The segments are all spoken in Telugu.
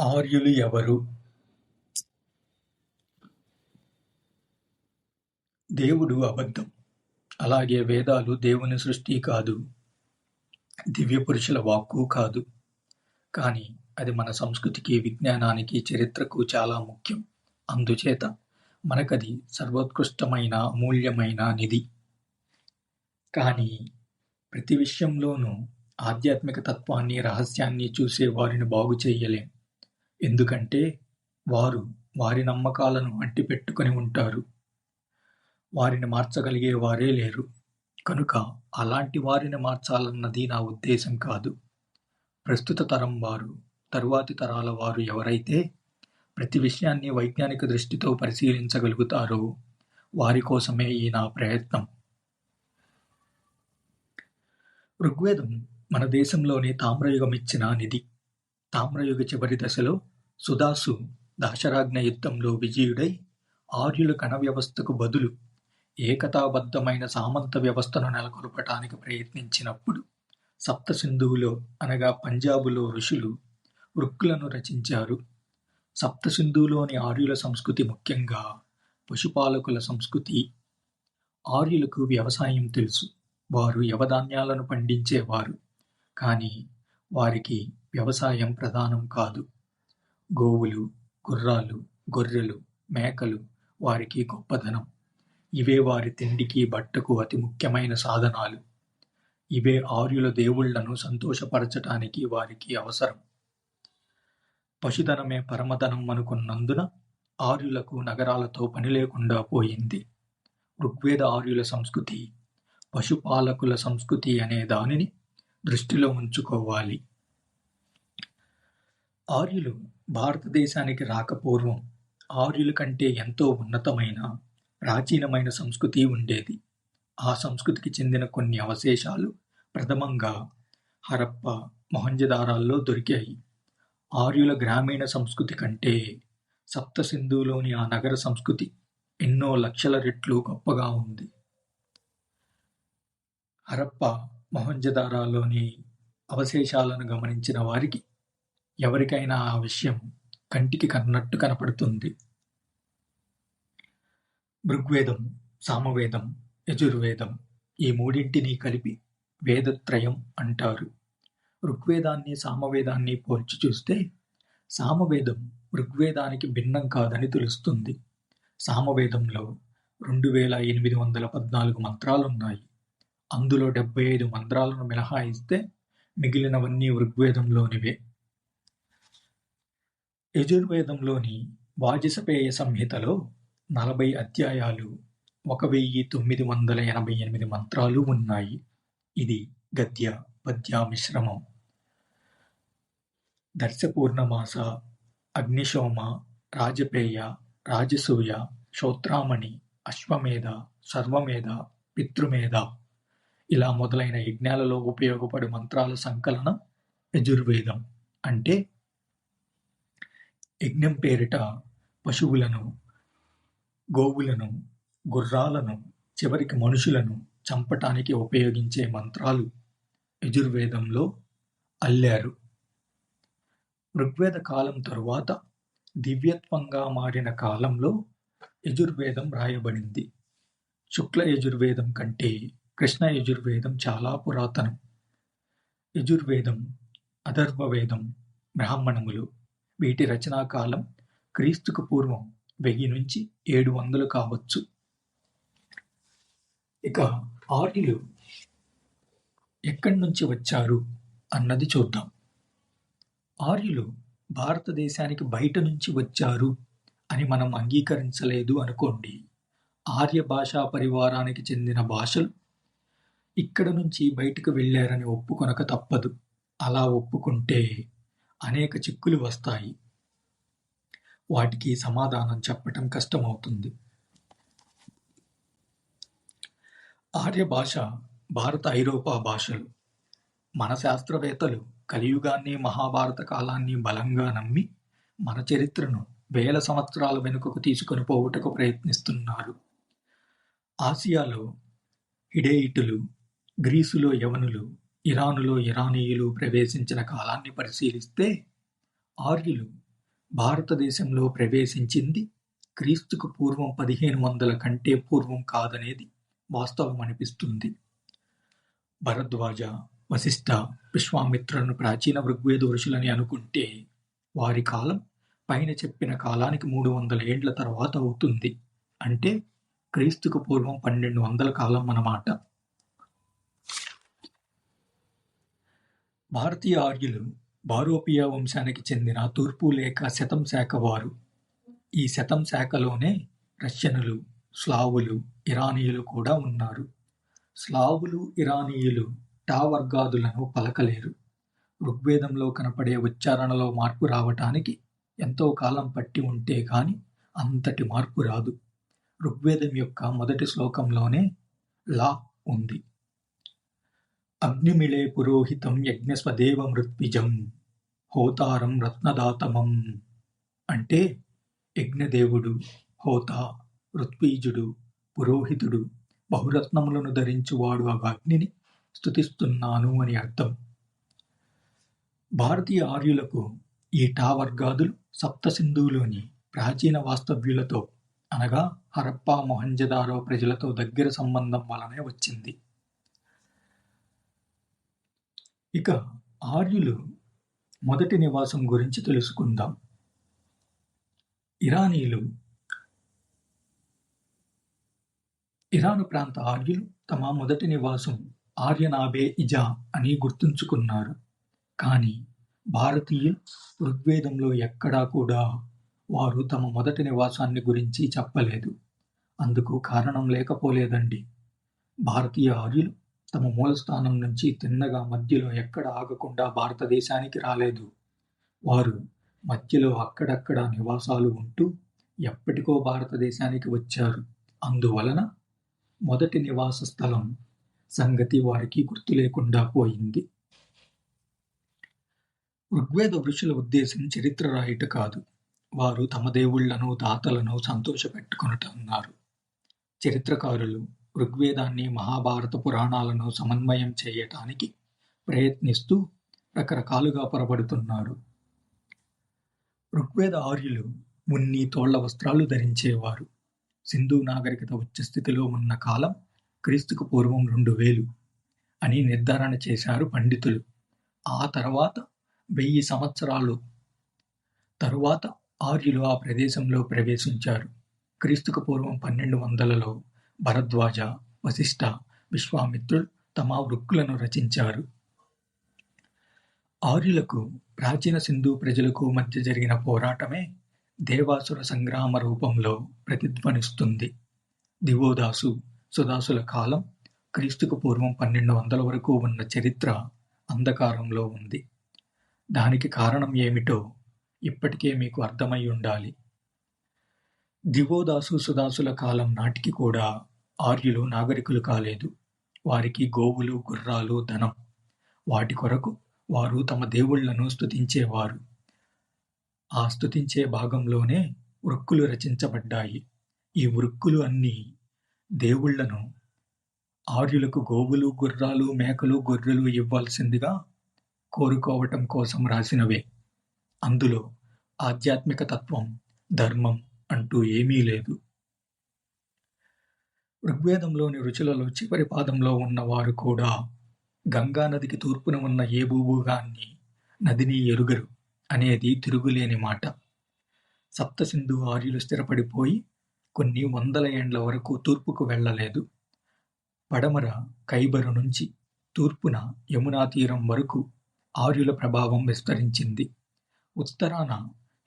ఆర్యులు ఎవరు? దేవుడు అబద్ధం. అలాగే వేదాలు దేవుని సృష్టి కాదు. దివ్య పురుషుల వాక్కు కాదు. కానీ అది మన సంస్కృతికి, విజ్ఞానానికి, చరిత్రకు చాలా ముఖ్యం. అందుచేత మనకది సర్వోత్కృష్టమైన, అమూల్యమైన నిధి. కానీ ప్రతి విషయంలోనూ ఆధ్యాత్మిక తత్వాన్ని, రహస్యాన్ని చూసే వారిని బాగు చేయలేం ఎందుకంటే వారు వారి నమ్మకాలను అంటిపెట్టుకొని ఉంటారు. వారిని మార్చగలిగే వారే లేరు. కనుక అలాంటి వారిని మార్చాలన్నది నా ఉద్దేశం కాదు. ప్రస్తుత తరం వారు, తరువాతి తరాల వారు ఎవరైతే ప్రతి విషయాన్ని వైజ్ఞానిక దృష్టితో పరిశీలించగలుగుతారో వారి కోసమే ఈ నా ప్రయత్నం. ఋగ్వేదం మన దేశంలోని తామ్రయుగమిచ్చిన నిధి. తామ్రయుగ చివరి దశలో సుదాసు దాశరాజ్ఞ యుద్ధంలో విజయుడై ఆర్యుల కణ వ్యవస్థకు బదులు ఏకతాబద్ధమైన సామంత వ్యవస్థను నెలకొల్పటానికి ప్రయత్నించినప్పుడు సప్తసింధువులో అనగా పంజాబులో ఋషులు వృక్కులను రచించారు. సప్తసింధువులోని ఆర్యుల సంస్కృతి ముఖ్యంగా పశుపాలకుల సంస్కృతి. ఆర్యులకు వ్యవసాయం తెలుసు. వారు యవధాన్యాలను పండించేవారు. కానీ వారికి వ్యవసాయం ప్రధానం కాదు. గోవులు, గుర్రాలు, గొర్రెలు, మేకలు వారికి గొప్పదనం. ఇవే వారి తిండికి, బట్టకు అతి ముఖ్యమైన సాధనాలు. ఇవే ఆర్యుల దేవుళ్ళను సంతోషపరచటానికి వారికి అవసరం. పశుధనమే పరమధనం అనుకున్నందున ఆర్యులకు నగరాలతో పని లేకుండా పోయింది. ఋగ్వేద ఆర్యుల సంస్కృతి పశుపాలకుల సంస్కృతి అనే దానిని దృష్టిలో ఉంచుకోవాలి. ఆర్యులు భారతదేశానికి రాకపూర్వం ఆర్యుల కంటే ఎంతో ఉన్నతమైన, ప్రాచీనమైన సంస్కృతి ఉండేది. ఆ సంస్కృతికి చెందిన కొన్ని అవశేషాలు ప్రథమంగా హరప్ప, మొహంజదారాల్లో దొరికాయి. ఆర్యుల గ్రామీణ సంస్కృతి కంటే సప్తసింధులోని ఆ నగర సంస్కృతి ఎన్నో లక్షల రెట్లు గొప్పగా ఉంది. హరప్ప, మొహంజదారాలోని అవశేషాలను గమనించిన వారికి ఎవరికైనా ఆ విషయం కంటికి కన్నట్టు కనపడుతుంది. ఋగ్వేదం, సామవేదం, యజుర్వేదం ఈ మూడింటినీ కలిపి వేదత్రయం అంటారు. ఋగ్వేదాన్ని, సామవేదాన్ని పోల్చి చూస్తే సామవేదం ఋగ్వేదానికి భిన్నం కాదని తెలుస్తుంది. సామవేదంలో రెండు వేల ఎనిమిది వందల పద్నాలుగు మంత్రాలున్నాయి. అందులో డెబ్బై ఐదు మంత్రాలను మినహాయిస్తే మిగిలినవన్నీ ఋగ్వేదంలోనివే. యజుర్వేదంలోని వాజసపేయ సంహితలో నలభై అధ్యాయాలు, ఒక వెయ్యి తొమ్మిది వందల ఎనభై ఎనిమిది మంత్రాలు ఉన్నాయి. ఇది గద్య, పద్య మిశ్రమం. దర్శపూర్ణమాస, అగ్నిశోమ, రాజపేయ, రాజసూయ, శ్రోత్రామణి, అశ్వమేధ, సర్వమేధ, పితృమేధ ఇలా మొదలైన యజ్ఞాలలో ఉపయోగపడు మంత్రాల సంకలనం యజుర్వేదం. అంటే యజ్ఞం పేరిట పశువులను, గోవులను, గుర్రాలను, చివరికి మనుషులను చంపటానికి ఉపయోగించే మంత్రాలు యజుర్వేదంలో అల్లారు. ఋగ్వేద కాలం తరువాత దివ్యత్వంగా మారిన కాలంలో యజుర్వేదం రాయబడింది. శుక్ల యజుర్వేదం కంటే కృష్ణ యజుర్వేదం చాలా పురాతనం. యజుర్వేదం, అథర్వవేదం, బ్రాహ్మణములు వీటి రచనా కాలం క్రీస్తుకు పూర్వం వెయ్యి నుంచి ఏడు వందలు కావచ్చు. ఇక ఆర్యులు ఎక్కడ్నుంచి వచ్చారు అన్నది చూద్దాం. ఆర్యులు భారతదేశానికి బయట నుంచి వచ్చారు అని మనం అంగీకరించలేదు అనుకోండి. ఆర్య భాషా పరివారానికి చెందిన భాషలు ఇక్కడ నుంచి బయటకు వెళ్ళారని ఒప్పుకొనక తప్పదు. అలా ఒప్పుకుంటే అనేక చిక్కులు వస్తాయి. వాటికి సమాధానం చెప్పటం కష్టమవుతుంది. ఆర్య భాష భారత ఐరోపా భాషలు. మన శాస్త్రవేత్తలు కలియుగాన్ని, మహాభారత కాలాన్ని బలంగా నమ్మి మన చరిత్రను వేల సంవత్సరాల వెనుకకు తీసుకొని పోవుటకు ప్రయత్నిస్తున్నారు. ఆసియాలో హిడేయిటులు, గ్రీసులో యవనులు, ఇరానులో ఇరానీయులు ప్రవేశించిన కాలాన్ని పరిశీలిస్తే ఆర్యులు భారతదేశంలో ప్రవేశించింది క్రీస్తుకు పూర్వం పదిహేను వందల కంటే పూర్వం కాదనేది వాస్తవమనిపిస్తుంది. భరద్వాజ, వశిష్ఠ, విశ్వామిత్రులను ప్రాచీన ఋగ్వేద ఋషులని అనుకుంటే వారి కాలం పైన చెప్పిన కాలానికి మూడు వందల ఏండ్ల తర్వాత అవుతుంది. అంటే క్రీస్తుకు పూర్వం పన్నెండు వందల కాలం అన్నమాట. భారతీయ ఆర్యులు బారోపియా వంశానికి చెందిన తూర్పు లేక శతం శాఖ వారు. ఈ శతం శాఖలోనే రష్యనులు, స్లావులు, ఇరానీయులు కూడా ఉన్నారు. స్లావులు, ఇరానీయులు టా వర్గాదులను పలకలేరు. ఋగ్వేదంలో కనపడే ఉచ్చారణలో మార్పు రావటానికి ఎంతో కాలం పట్టి ఉంటే కానీ అంతటి మార్పు రాదు. ఋగ్వేదం యొక్క మొదటి శ్లోకంలోనే లా ఉంది. అగ్నిమిళే పురోహితం యజ్ఞస్వదేవమృత్విజం హోతారం రత్నదాతమం అంటే యజ్ఞదేవుడు, హోత, ఋత్వీజుడు పురోహితుడు, బహురత్నములను ధరించువాడు ఆ అగ్నిని స్తుతిస్తున్నాను అని అర్థం. భారతీయ ఆర్యులకు ఈ టావర్గాదులు సప్తసింధువులోని ప్రాచీన వాస్తవ్యులతో అనగా హరప్పా మొహంజదారో ప్రజలతో దగ్గర సంబంధం వలనే వచ్చింది. ఇక ఆర్యులు మొదటి నివాసం గురించి తెలుసుకుందాం. ఇరానీయులు ఇరాను ప్రాంత ఆర్యులు తమ మొదటి నివాసం ఆర్యనాబే ఇజా అని గుర్తుంచుకున్నారు. కానీ భారతీయులు ఋగ్వేదంలో ఎక్కడా కూడా వారు తమ మొదటి నివాసాన్ని గురించి చెప్పలేదు. అందుకు కారణం లేకపోలేదండి. భారతీయ ఆర్యులు తమ మూలస్థానం నుంచి తిన్నగా మధ్యలో ఎక్కడ ఆగకుండా భారతదేశానికి రాలేదు. వారు మధ్యలో అక్కడక్కడ నివాసాలు ఉంటూ ఎప్పటికో భారతదేశానికి వచ్చారు. అందువలన మొదటి నివాస స్థలం సంగతి వారికి గుర్తు లేకుండా పోయింది. ఋగ్వేద ఋషుల ఉద్దేశం చరిత్ర రాయుట కాదు. వారు తమ దేవుళ్ళను, దాతలను సంతోషపెట్టుకొనుట అన్నారు. చరిత్రకారులు ఋగ్వేదాన్ని, మహాభారత పురాణాలను సమన్వయం చేయటానికి ప్రయత్నిస్తూ రకరకాలుగా పొరబడుతున్నారు. ఋగ్వేద ఆర్యులు ఉన్ని, తోళ్ళ వస్త్రాలు ధరించేవారు. సింధు నాగరికత ఉచ్చస్థితిలో ఉన్న కాలం క్రీస్తుకు పూర్వం రెండు వేలు అని నిర్ధారణ చేశారు పండితులు. ఆ తర్వాత వెయ్యి సంవత్సరాలు తరువాత ఆర్యులు ఆ ప్రదేశంలో ప్రవేశించారు. క్రీస్తుకు పూర్వం పన్నెండు వందలలో భరద్వాజ, వశిష్ఠ, విశ్వామిత్రులు తమ వృక్కులను రచించారు. ఆర్యులకు ప్రాచీన సింధు ప్రజలకు మధ్య జరిగిన పోరాటమే దేవాసుర సంగ్రామ రూపంలో ప్రతిధ్వనిస్తుంది. దివోదాసు, సుదాసుల కాలం క్రీస్తుకు పూర్వం పన్నెండు వందల వరకు ఉన్న చరిత్ర అంధకారంలో ఉంది. దానికి కారణం ఏమిటో ఇప్పటికే మీకు అర్థమై ఉండాలి దివోదాసు సుదాసుల కాలం నాటికి కూడా ఆర్యులు నాగరికులు కాలేదు. వారికి గోవులు, గుర్రాలు, ధనం. వాటి కొరకు వారు తమ దేవుళ్ళను స్తుతించేవారు. ఆ స్తుతించే భాగంలోనే వృక్కులు రచించబడ్డాయి. ఈ వృక్కులు అన్నీ దేవుళ్ళను ఆర్యులకు గోవులు, గుర్రాలు, మేకలు, గొర్రెలు ఇవ్వాల్సిందిగా కోరుకోవటం కోసం రాసినవే. అందులో ఆధ్యాత్మిక తత్వం, ధర్మం అంటూ ఏమీ లేదు. ఋగ్వేదంలోని రుచులలో చివరి పాదంలో ఉన్నవారు కూడా గంగా నదికి తూర్పున ఉన్న ఏ భూభూగాన్ని నదిని ఎరుగరు అనేది తిరుగులేని మాట. సప్తసింధు ఆర్యులు స్థిరపడిపోయి కొన్ని వందల ఏండ్ల వరకు తూర్పుకు వెళ్ళలేదు. పడమర కైబరు నుంచి తూర్పున యమునా తీరం వరకు ఆర్యుల ప్రభావం విస్తరించింది. ఉత్తరాన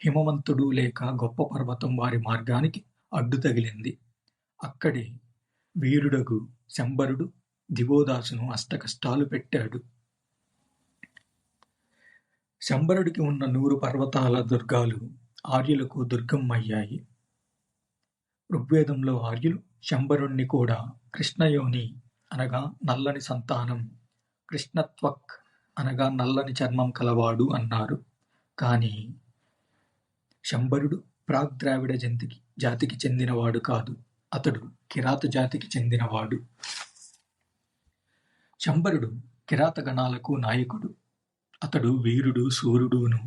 హిమవంతుడు లేక గొప్ప పర్వతం వారి మార్గానికి అడ్డు తగిలింది. అక్కడే వీరుడగు శంబరుడు దివోదాసును అష్టకష్టాలు పెట్టాడు. శంబరుడికి ఉన్న నూరు పర్వతాల దుర్గాలు ఆర్యులకు దుర్గం అయ్యాయి ఋగ్వేదంలో ఆర్యులు శంబరుణ్ణి కూడా కృష్ణయోని అనగా నల్లని సంతానం, కృష్ణత్వక్ అనగా నల్లని చర్మం కలవాడు అన్నారు. కానీ శంబరుడు ప్రాగ్ ద్రావిడ జాతికి చెందినవాడు కాదు. అతడు కిరాత జాతికి చెందినవాడు. శంబరుడు కిరాత గణాలకు నాయకుడు. అతడు వీరుడు శూరుడును.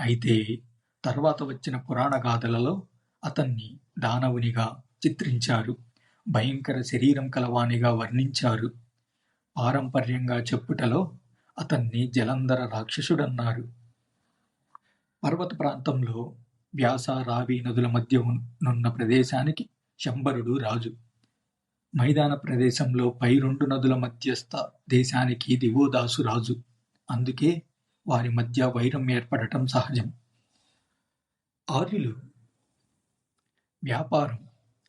అయితే తర్వాత వచ్చిన పురాణ గాథలలో అతన్ని దానవునిగా చిత్రించారు భయంకర శరీరం కలవానిగా వర్ణించారు పారంపర్యంగా చెప్పుటలో అతన్ని జలంధర రాక్షసుడన్నారు పర్వత ప్రాంతంలో వ్యాస రావి నదుల మధ్య నున్న ప్రదేశానికి శంబరుడు రాజు. మైదాన ప్రదేశంలో పై రెండు నదుల మధ్యస్థ దేశానికి దివోదాసు రాజు. అందుకే వారి మధ్య వైరం ఏర్పడటం సహజం. ఆర్యులు వ్యాపారం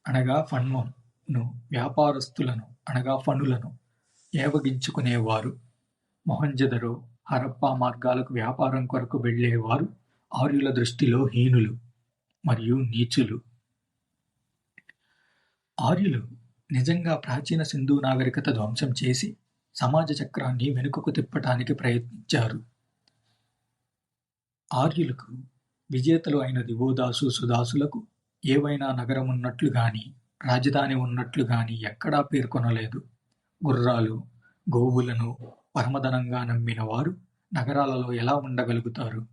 అనగా ఫణ్వంను వ్యాపారస్తులను అనగా ఫణులను ఏవగించుకునేవారు. మొహంజదరో హరప్పా మార్గాలకు వ్యాపారం కొరకు వెళ్ళేవారు ఆర్యుల దృష్టిలో హీనులు మరియు నీచులు. ఆర్యులు నిజంగా ప్రాచీన సింధు నాగరికత ధ్వంసం చేసి సమాజ చక్రాన్ని వెనుకకు తిప్పటానికి ప్రయత్నించారు. ఆర్యులకు విజేతలు అయిన దివోదాసు సుదాసులకు ఏవైనా నగరం ఉన్నట్లు గాని రాజధాని ఉన్నట్లు గాని ఎక్కడా పేర్కొనలేదు. గుర్రాలు గోవులను పరమధనంగా నమ్మిన వారు నగరాలలో ఎలా ఉండగలుగుతారు?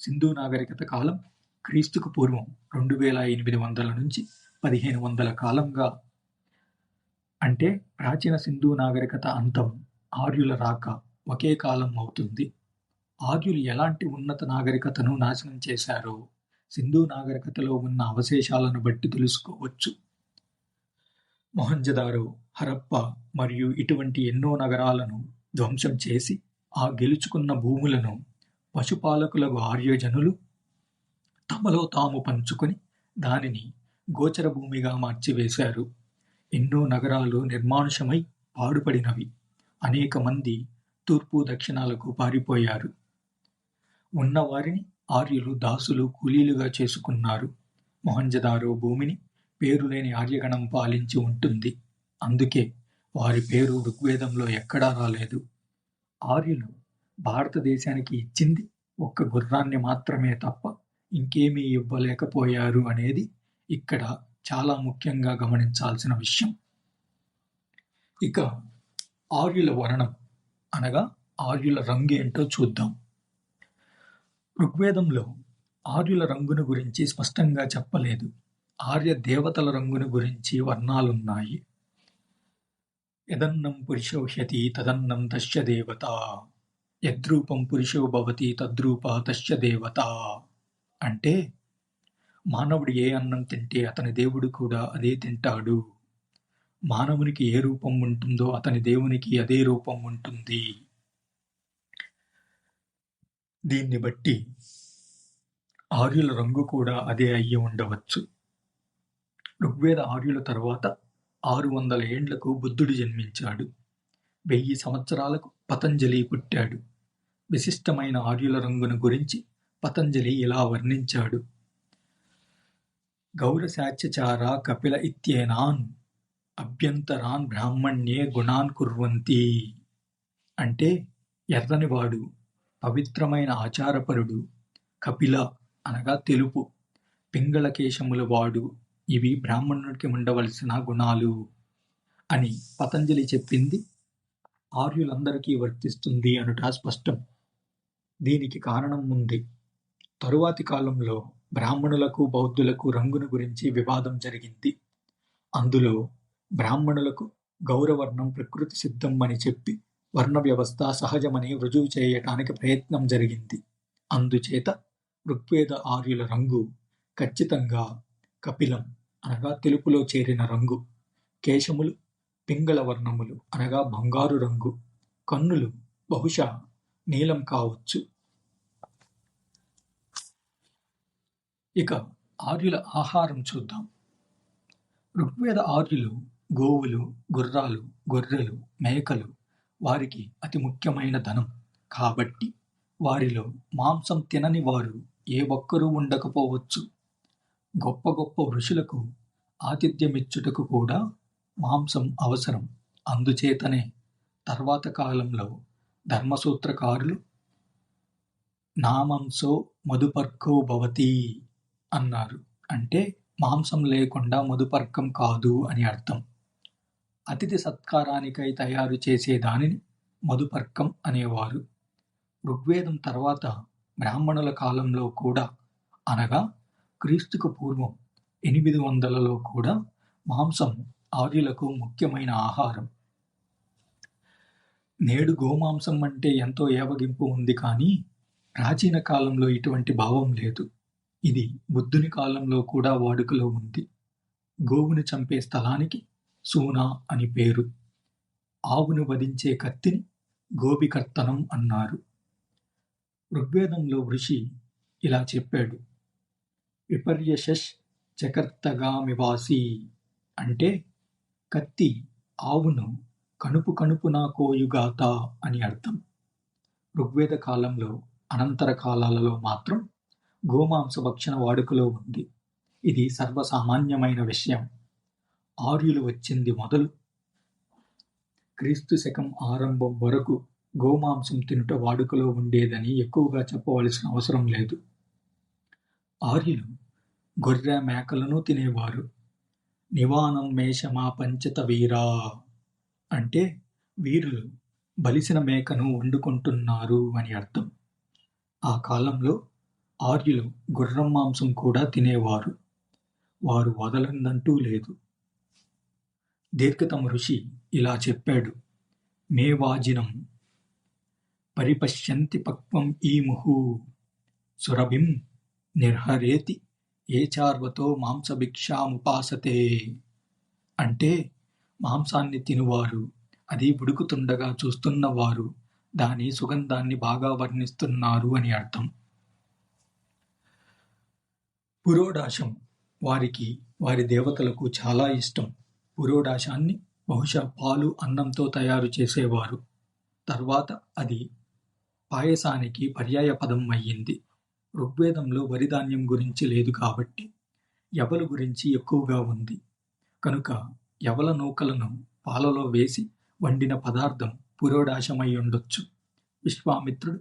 సింధు నాగరికత కాలం క్రీస్తుకు పూర్వం రెండు వేల ఎనిమిది వందల నుంచి పదిహేను వందల కాలంగా. అంటే ప్రాచీన సింధు నాగరికత అంతం ఆర్యుల రాక ఒకే కాలం అవుతుంది. ఆర్యులు ఎలాంటి ఉన్నత నాగరికతను నాశనం చేశారో సింధు నాగరికతలో ఉన్న అవశేషాలను బట్టి తెలుసుకోవచ్చు. మొహంజదారో హరప్ప మరియు ఇటువంటి ఎన్నో నగరాలను ధ్వంసం చేసి ఆ గెలుచుకున్న భూములను పశుపాలకులకు ఆర్యజనులు తమలో తాము పంచుకొని దానిని గోచర భూమిగా మార్చివేశారు. ఎన్నో నగరాలు నిర్మానుషమై పాడుపడినవి. అనేక మంది తూర్పు దక్షిణాలకు పారిపోయారు. ఉన్నవారిని ఆర్యులు దాసులు కూలీలుగా చేసుకున్నారు. మొహంజదారో భూమిని పేరులేని ఆర్యగణం పాలించి ఉంటుంది. అందుకే వారి పేరు ఋగ్వేదంలో ఎక్కడా రాలేదు. ఆర్యులు భారతదేశానికి ఇచ్చింది ఒక్క గుర్రాన్ని మాత్రమే తప్ప ఇంకేమీ ఇవ్వలేకపోయారు అనేది ఇక్కడ చాలా ముఖ్యంగా గమనించాల్సిన విషయం. ఇక ఆర్యుల వర్ణం అనగా ఆర్యుల రంగు ఏంటో చూద్దాం. ఋగ్వేదంలో ఆర్యుల రంగును గురించి స్పష్టంగా చెప్పలేదు. ఆర్య దేవతల రంగును గురించి వర్ణాలున్నాయి. యదన్నం పురుషో హ్యతి తదన్నం తస్య దేవత. యద్రూపం పురుషో భవతి తద్రూప తస్య దేవత. అంటే మానవుడు ఏ అన్నం తింటే అతని దేవుడు కూడా అదే తింటాడు. మానవునికి ఏ రూపం ఉంటుందో అతని దేవునికి అదే రూపం ఉంటుంది. దీన్ని బట్టి ఆర్యుల రంగు కూడా అదే అయ్యి ఉండవచ్చు. ఋగ్వేద ఆర్యుల తర్వాత ఆరు వందల ఏండ్లకు బుద్ధుడు జన్మించాడు. వెయ్యి సంవత్సరాలకు పతంజలి పుట్టాడు. విశిష్టమైన ఆర్యుల రంగును గురించి పతంజలి ఇలా వర్ణించాడు. గౌరశాచ్యచార కపిల ఇత్యేనాన్ అభ్యంతరాన్ బ్రాహ్మణ్యే గుణాన్ కుర్వంతి అంటే ఎర్రనివాడు పవిత్రమైన ఆచారపరుడు కపిల అనగా తెలుపు పింగళకేశముల వాడు ఇవి బ్రాహ్మణుడికి ఉండవలసిన గుణాలు అని పతంజలి చెప్పింది ఆర్యులందరికీ వర్తిస్తుంది అనుట స్పష్టం. దీనికి కారణం ఉంది. తరువాతి కాలంలో బ్రాహ్మణులకు బౌద్ధులకు రంగును గురించి వివాదం జరిగింది. అందులో బ్రాహ్మణులకు గౌరవర్ణం ప్రకృతి సిద్ధం అని చెప్పి వర్ణ వ్యవస్థ సహజమని రుజువు చేయటానికి ప్రయత్నం జరిగింది. అందుచేత ఋగ్వేద ఆర్యుల రంగు ఖచ్చితంగా కపిలం అనగా తెలుపులో చేరిన రంగు కేశములు పింగళ వర్ణములు అనగా బంగారు రంగు కన్నులు బహుశా నీలం కావచ్చు. ఇక ఆర్యుల ఆహారం చూద్దాం. ఋగ్వేద ఆర్యులు గోవులు గుర్రాలు గొర్రెలు మేకలు వారికి అతి ముఖ్యమైన ధనం. కాబట్టి వారిలో మాంసం తినని వారు ఏ ఒక్కరూ ఉండకపోవచ్చు. గొప్ప గొప్ప ఋషులకు ఆతిథ్యమిచ్చుటకు కూడా మాంసం అవసరం. అందుచేతనే తర్వాత కాలంలో ధర్మసూత్రకారులు నామంసో మధుపర్కో భవతి. అన్నారు. అంటే మాంసం లేకుండా మధుపర్కం కాదు అని అర్థం. అతిథి సత్కారానికై తయారు చేసే దానిని మధుపర్కం అనేవారు. ఋగ్వేదం తర్వాత బ్రాహ్మణుల కాలంలో కూడా అనగా క్రీస్తుకు పూర్వం ఎనిమిది వందలలో కూడా మాంసం ఆర్యులకు ముఖ్యమైన ఆహారం. నేడు గోమాంసం అంటే ఎంతో ఏవగింపు ఉంది కానీ ప్రాచీన కాలంలో ఇటువంటి భావం లేదు. ఇది బుద్ధుని కాలంలో కూడా వాడుకలో ఉంది. గోవును చంపే స్థలానికి సూనా అని పేరు. ఆవును వధించే కత్తిని గోపికర్తనం అన్నారు. ఋగ్వేదంలో ఋషి ఇలా చెప్పాడు. విపర్యశష్ చకర్తగామివాసి అంటే కత్తి ఆవును కణుపు కనుపున కోయుగాత అని అర్థం. ఋగ్వేద కాలంలో అనంతర కాలాలలో మాత్రం గోమాంస భక్షణ వాడుకలో ఉంది. ఇది సర్వసామాన్యమైన విషయం. ఆర్యులు వచ్చింది మొదలు. క్రీస్తు శకం ఆరంభం వరకు గోమాంసం తినుట వాడుకలో ఉండేదని ఎక్కువగా చెప్పవలసిన అవసరం లేదు. ఆర్యులు గొర్రె మేకలను తినేవారు. నివానం మేషమా పంచత వీరా అంటే వీరులు బలిసిన మేకను వండుకుంటున్నారు అని అర్థం. ఆ కాలంలో ఆర్యులు గుర్రం మాంసం కూడా తినేవారు. వారు వదలందంటూ లేదు. దీర్ఘతమ ఋషి ఇలా చెప్పాడు మేవాజినం పరిపశ్యంతి పక్వం ఈముహు సురభిం నిర్హరేతి ఏ చార్వతో మాంసభిక్షాముపాసతే అంటే మాంసాన్ని తినువారు అది ఉడుకుతుండగా చూస్తున్నవారు దాని సుగంధాన్ని బాగా వర్ణిస్తున్నారు అని అర్థం. పురోడాశం వారికి వారి దేవతలకు చాలా ఇష్టం. పురోడాశాన్ని బహుశా పాలు అన్నంతో తయారు చేసేవారు. తర్వాత అది పాయసానికి పర్యాయ పదం అయ్యింది. ఋగ్వేదంలో వరిధాన్యం గురించి లేదు కాబట్టి యవల గురించి ఎక్కువగా ఉంది. కనుక యవల నూకలను పాలలో వేసి వండిన పదార్థం పురోడాశమై ఉండొచ్చు. విశ్వామిత్రుడు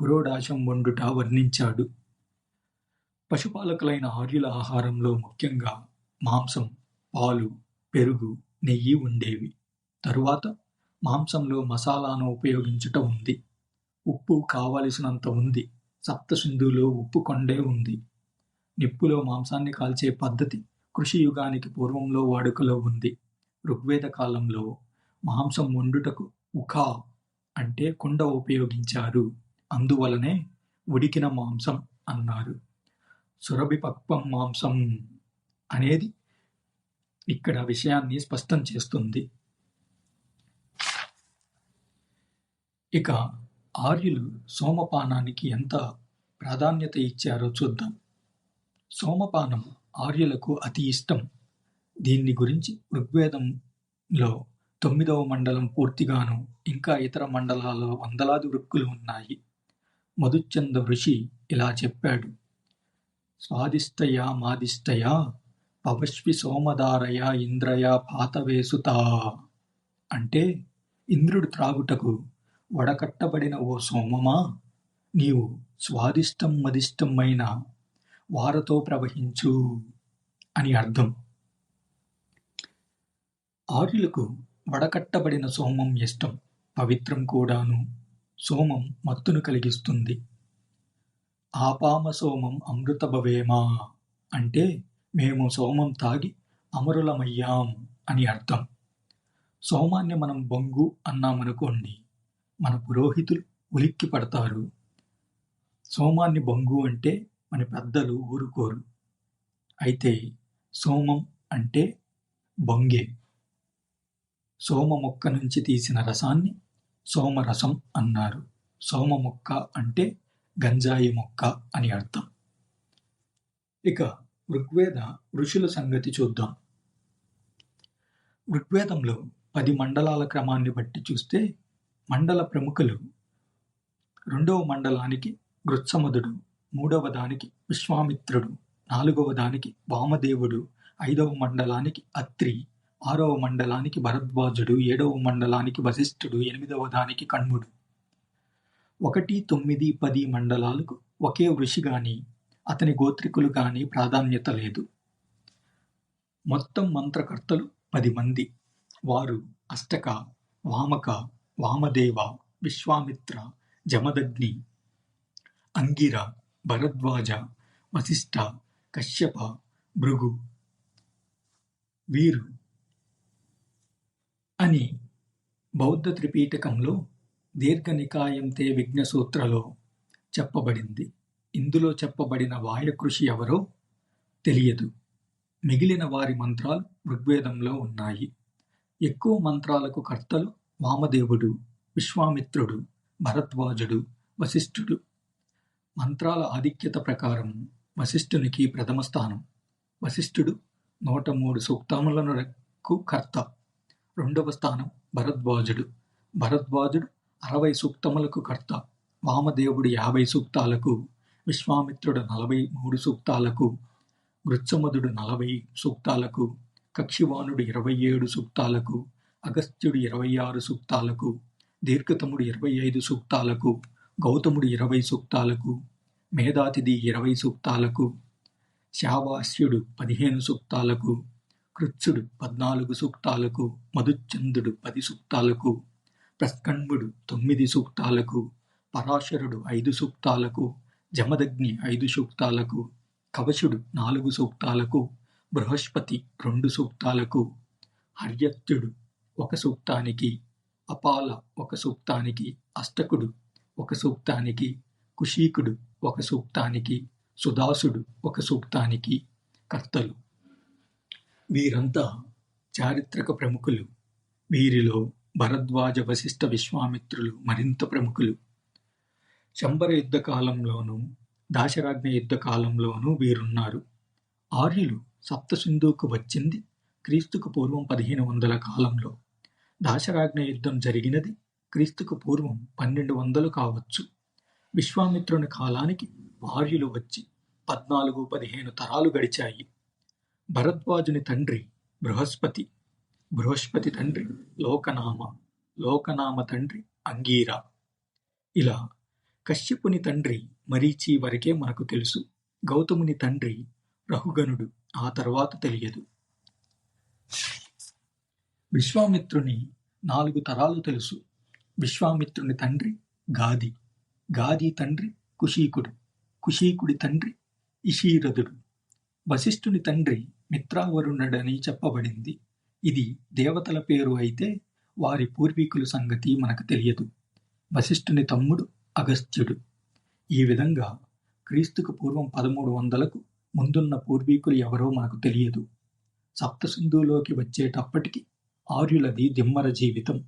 పురోడాశం వండుట వర్ణించాడు. పశుపాలకులైన ఆర్యుల ఆహారంలో ముఖ్యంగా మాంసం పాలు పెరుగు నెయ్యి ఉండేవి. తరువాత మాంసంలో మసాలాను ఉపయోగించుట ఉంది. ఉప్పు కావలసినంత ఉంది. సప్తసింధులో ఉప్పు కొండే ఉంది. నిప్పులో మాంసాన్ని కాల్చే పద్ధతి కృషి యుగానికి పూర్వంలో వాడుకలో ఉంది. ఋగ్వేద కాలంలో మాంసం వండుటకు ఉఖా అంటే కుండ ఉపయోగించారు. అందువలనే ఉడికిన మాంసం అన్నారు. సురభి పక్వం మాంసం అనేది ఇక్కడ విషయాన్ని స్పష్టం చేస్తుంది. ఇక ఆర్యులు సోమపానానికి ఎంత ప్రాధాన్యత ఇచ్చారో చూద్దాం. సోమపానం ఆర్యులకు అతి ఇష్టం. దీన్ని గురించి ఋగ్వేదంలో తొమ్మిదవ మండలం పూర్తిగాను ఇంకా ఇతర మండలాల్లో వందలాది వృక్కులు ఉన్నాయి. మధుచంద ఋషి ఇలా చెప్పాడు. స్వాదిష్టయ మాదిష్టయ పవశ్వి సోమదారయ ఇంద్రయ పాతవేసుతా అంటే ఇంద్రుడు త్రాగుటకు వడకట్టబడిన ఓ సోమమా? నీవు స్వాదిష్టం మదిష్టమైన వారతో ప్రవహించు అని అర్థం. ఆర్యులకు వడకట్టబడిన సోమం ఇష్టం పవిత్రం కూడాను. సోమం మత్తును కలిగిస్తుంది. ఆపామ సోమం అమృతభవేమా అంటే మేము సోమం తాగి అమరులమయ్యాం అని అర్థం. సోమాన్ని మనం బొంగు అన్నామనుకోండి మన పురోహితులు ఉలిక్కి పడతారు. సోమాన్ని బొంగు అంటే మన పెద్దలు ఊరుకోరు. అయితే సోమం అంటే బొంగే. సోమ మొక్క నుంచి తీసిన రసాన్ని సోమరసం అన్నారు. సోమ మొక్క అంటే గంజాయి మొక్క అని అర్థం. ఇక ఋగ్వేద ఋషుల సంగతి చూద్దాం. ఋగ్వేదంలో పది మండలాల క్రమాన్ని బట్టి చూస్తే మండల ప్రముఖులు రెండవ మండలానికి గృత్సమదుడు మూడవ దానికి విశ్వామిత్రుడు నాలుగవ దానికి వామదేవుడు ఐదవ మండలానికి అత్రి ఆరవ మండలానికి భరద్వాజుడు ఏడవ మండలానికి వశిష్ఠుడు ఎనిమిదవ దానికి కణ్ముడు. ఒకటి తొమ్మిది పది మండలాలకు ఒకే ఋషి గాని అతని గోత్రికులు గాని ప్రాధాన్యత లేదు. మొత్తం మంత్రకర్తలు పది మంది. వారు అష్టక వామక వామదేవ విశ్వామిత్ర జమదగ్ని అంగిర భరద్వాజ వశిష్ఠ కశ్యప భృగు వీరు అని బౌద్ధ త్రిపీఠకంలో దీర్ఘనికాయం తే విఘ్నసూత్రలో చెప్పబడింది. ఇందులో చెప్పబడిన వాయకృషి ఎవరో తెలియదు. మిగిలిన వారి మంత్రాలు ఋగ్వేదంలో ఉన్నాయి. ఎక్కువ మంత్రాలకు కర్తలు వామదేవుడు విశ్వామిత్రుడు భరద్వాజుడు వశిష్ఠుడు. మంత్రాల ఆధిక్యత ప్రకారం వశిష్ఠునికి ప్రథమ స్థానం. వశిష్ఠుడు నూట మూడు సూక్తములను కర్త. రెండవ స్థానం భరద్వాజుడు. భరద్వాజుడు అరవై సూక్తములకు కర్త వామదేవుడు యాభై సూక్తాలకు విశ్వామిత్రుడు నలభై మూడు సూక్తాలకు గృత్సమధుడు నలభై సూక్తాలకు కక్షివానుడు ఇరవై ఏడు సూక్తాలకు అగస్త్యుడు ఇరవై ఆరు సూక్తాలకు దీర్ఘతముడు ఇరవై ఐదు సూక్తాలకు గౌతముడు ఇరవై సూక్తాలకు మేధాతిథి ఇరవై సూక్తాలకు శావాస్యుడు పదిహేను సూక్తాలకు కృత్సుడు పద్నాలుగు సూక్తాలకు మధుచందుడు పది సూక్తాలకు ప్రస్కంభుడు తొమ్మిది సూక్తాలకు పరాశరుడు ఐదు సూక్తాలకు జమదగ్ని ఐదు సూక్తాలకు కవచుడు నాలుగు సూక్తాలకు బృహస్పతి రెండు సూక్తాలకు హర్యత్యుడు ఒక సూక్తానికి అపాల ఒక సూక్తానికి అష్టకుడు ఒక సూక్తానికి కుషీకుడు ఒక సూక్తానికి సుదాసుడు ఒక సూక్తానికి కర్తలు. వీరంతా చారిత్రక ప్రముఖులు. వీరిలో భరద్వాజ వశిష్ఠ విశ్వామిత్రులు మరింత ప్రముఖులు. శంబర యుద్ధ కాలంలోనూ దాశరాజ్ఞ యుద్ధ కాలంలోనూ వీరున్నారు. ఆర్యులు సప్తసింధుకు వచ్చింది క్రీస్తుకు పూర్వం పదిహేను వందల కాలంలో. దాశరాజ్ఞ యుద్ధం జరిగినది క్రీస్తుకు పూర్వం పన్నెండు వందలు కావచ్చు. విశ్వామిత్రుని కాలానికి ఆర్యులు వచ్చి పద్నాలుగు పదిహేను తరాలు గడిచాయి. భరద్వాజుని తండ్రి బృహస్పతి బృహస్పతి తండ్రి లోకనామ లోకనామ తండ్రి అంగీరా. ఇలా కశ్యపుని తండ్రి మరీచి వరకే మనకు తెలుసు. గౌతముని తండ్రి రహుగనుడు ఆ తర్వాత తెలియదు. విశ్వామిత్రుని నాలుగు తరాలు తెలుసు. విశ్వామిత్రుని తండ్రి గాది గాది తండ్రి కుషీకుడు కుషీకుడి తండ్రి ఇషీరథుడు. వశిష్ఠుని తండ్రి మిత్రావరుణుడని చెప్పబడింది. ఇది దేవతల పేరు అయితే వారి పూర్వీకుల సంగతి మనకు తెలియదు. వశిష్ఠుని తమ్ముడు అగస్త్యుడు. ఈ విధంగా క్రీస్తుకు పూర్వం పదమూడు వందలకు ముందున్న పూర్వీకులు ఎవరో మనకు తెలియదు. సప్తసింధులోకి వచ్చేటప్పటికి ఆర్యులది దిమ్మర జీవితం.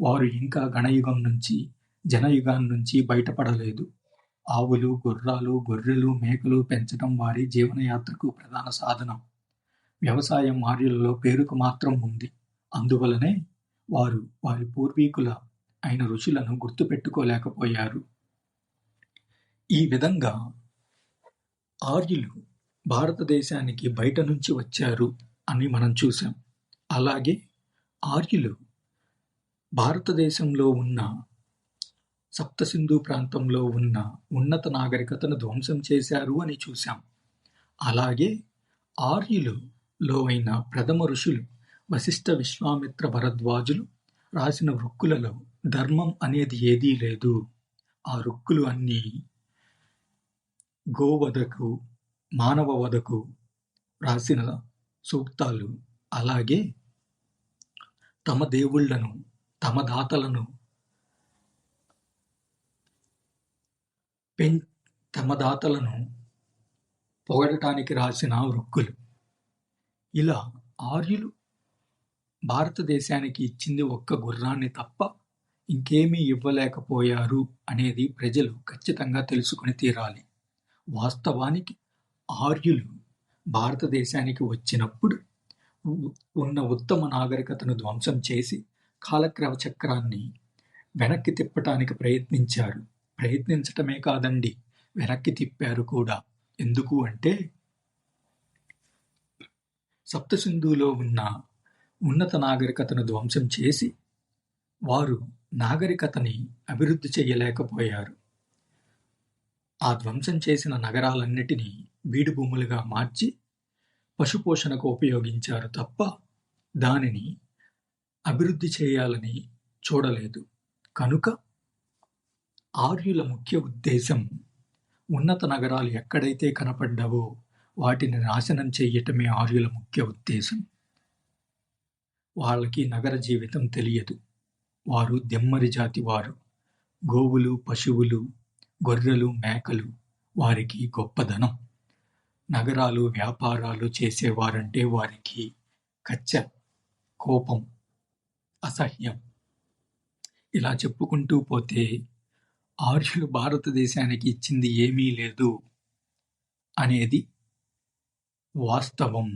వారు ఇంకా గణయుగం నుంచి జనయుగం నుంచి బయటపడలేదు. ఆవులు గుర్రాలు గొర్రెలు మేకలు పెంచడం వారి జీవనయాత్రకు ప్రధాన సాధనం. వ్యవసాయం ఆర్యులలో పేరుకు మాత్రం ఉంది. అందువలనే వారు వారి పూర్వీకుల అయిన ఋషులను గుర్తుపెట్టుకోలేకపోయారు. ఈ విధంగా ఆర్యులు భారతదేశానికి బయట నుంచి వచ్చారు అని మనం చూసాం అలాగే ఆర్యులు భారతదేశంలో ఉన్న సప్తసింధు ప్రాంతంలో ఉన్న ఉన్నత నాగరికతను ధ్వంసం చేశారు అని చూశాం. అలాగే ఆర్యులు లో అయిన ప్రథమ ఋషులు వశిష్ఠ విశ్వామిత్ర భరద్వాజులు రాసిన వృక్కులలో ధర్మం అనేది ఏదీ లేదు. ఆ రుక్కులు అన్నీ గోవధకు మానవ వధకు రాసిన సూక్తాలు. అలాగే తమ దేవుళ్ళను తమ దాతలను పెం తమ దాతలను పొగడటానికి రాసిన వృక్కులు. ఇలా ఆర్యులు భారతదేశానికి ఇచ్చింది ఒక్క గుర్రాన్ని తప్ప ఇంకేమీ ఇవ్వలేకపోయారు అనేది ప్రజలు ఖచ్చితంగా తెలుసుకుని తీరాలి. వాస్తవానికి ఆర్యులు భారతదేశానికి వచ్చినప్పుడు ఉన్న ఉత్తమ నాగరికతను ధ్వంసం చేసి కాలక్రమ చక్రాన్ని వెనక్కి తిప్పటానికి ప్రయత్నించారు. ప్రయత్నించటమే కాదండి వెనక్కి తిప్పారు కూడా. ఎందుకు అంటే సప్తసింధులో ఉన్న ఉన్నత నాగరికతను ధ్వంసం చేసి వారు నాగరికతని అభివృద్ధి చేయలేకపోయారు. ఆ ధ్వంసం చేసిన నగరాలన్నిటినీ బీడు భూములుగా మార్చి పశుపోషణకు ఉపయోగించారు తప్ప దానిని అభివృద్ధి చేయాలని చూడలేదు. కనుక ఆర్యుల ముఖ్య ఉద్దేశం ఉన్నత నగరాలు ఎక్కడైతే కనపడ్డావో వాటిని నాశనం చేయటమే ఆర్యుల ముఖ్య ఉద్దేశం. వాళ్ళకి నగర జీవితం తెలియదు. వారు దెమ్మరి జాతి వారు గోవులు పశువులు గొర్రెలు మేకలు వారికి గొప్పదనం. నగరాలు వ్యాపారాలు చేసేవారంటే వారికి కచ్చ కోపం అసహ్యం. ఇలా చెప్పుకుంటూ పోతే ఆర్యులు భారతదేశానికి ఇచ్చింది ఏమీ లేదు అనేది వాస్తవం